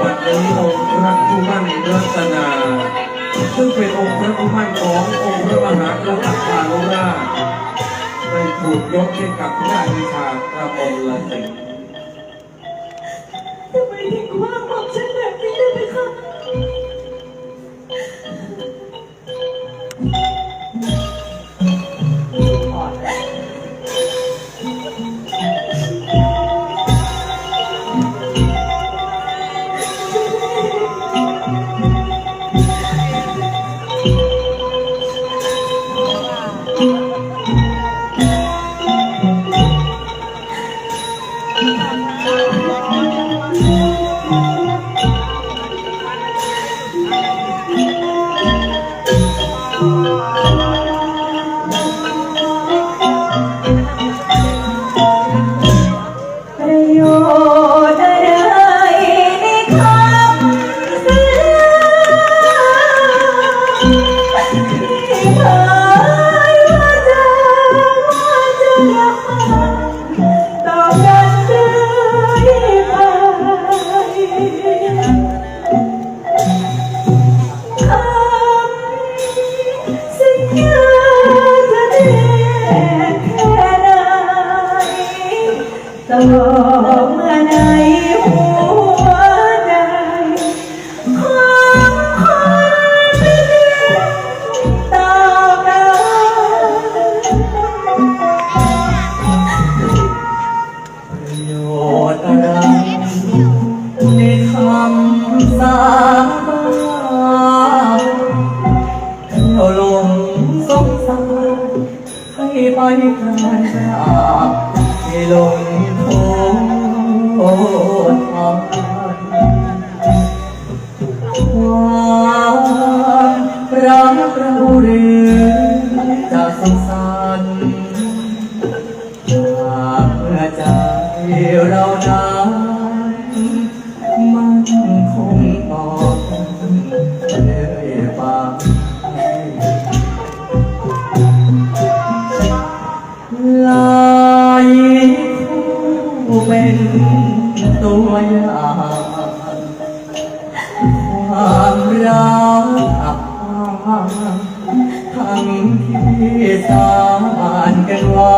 วันนี้องค์พระผู้มั่นรัตนา ซึ่งเป็นองค์พระผู้มั่นขององค์พระมหากษัตริย์พานุราชได้ถูกยกให้กับพระราชาพระองค์ลสิงทำไมถึงว้างบอก เมื่อในหัวใจของคนที่ต่อกันประโยชน์อะไรในคำสาบานเราลงสงสารให้ไปไกลจากให้ลง มันคงต่อเรื่อยไปลายคู่เป็นตัวอย่างความรักอับอายทั้งที่สานกันไว้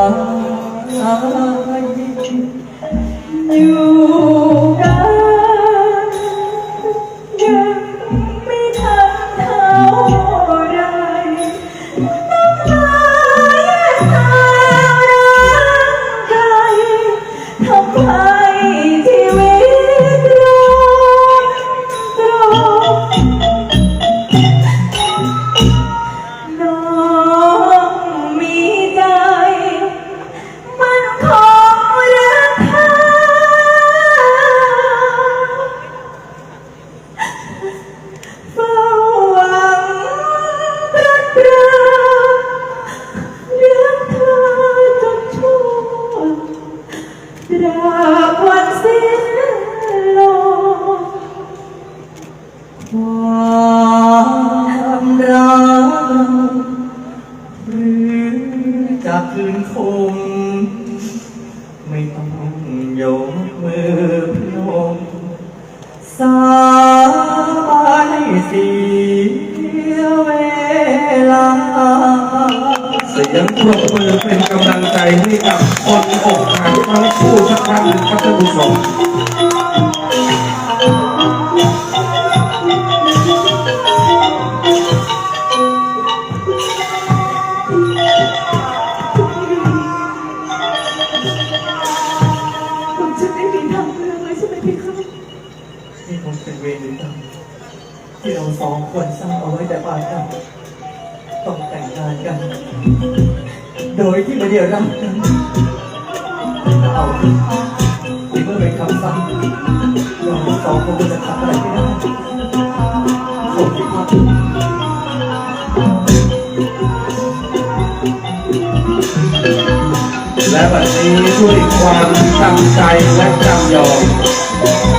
เสียงปรบมือเป็นกำลังใจให้กับคนอกหักทั้งคู่สักครั้งหนึ่งครับท่านผู้ชมผมจะไม่มีทางเลือกเลยใช่ไหมพี่คะนี่คงเป็นเวรหรือกรรมที่เราสองคนสร้างเอาไว้แต่ปานกัน ต้องแต่งงานกัน โดยที่ไม่ได้รักกันเอาที่เมื่อเป็นคำสั่งเราสองคนจะทำอะไรไม่ได้ขอบคุณครับและบัดนี้ด้วยความจำใจและจำยอม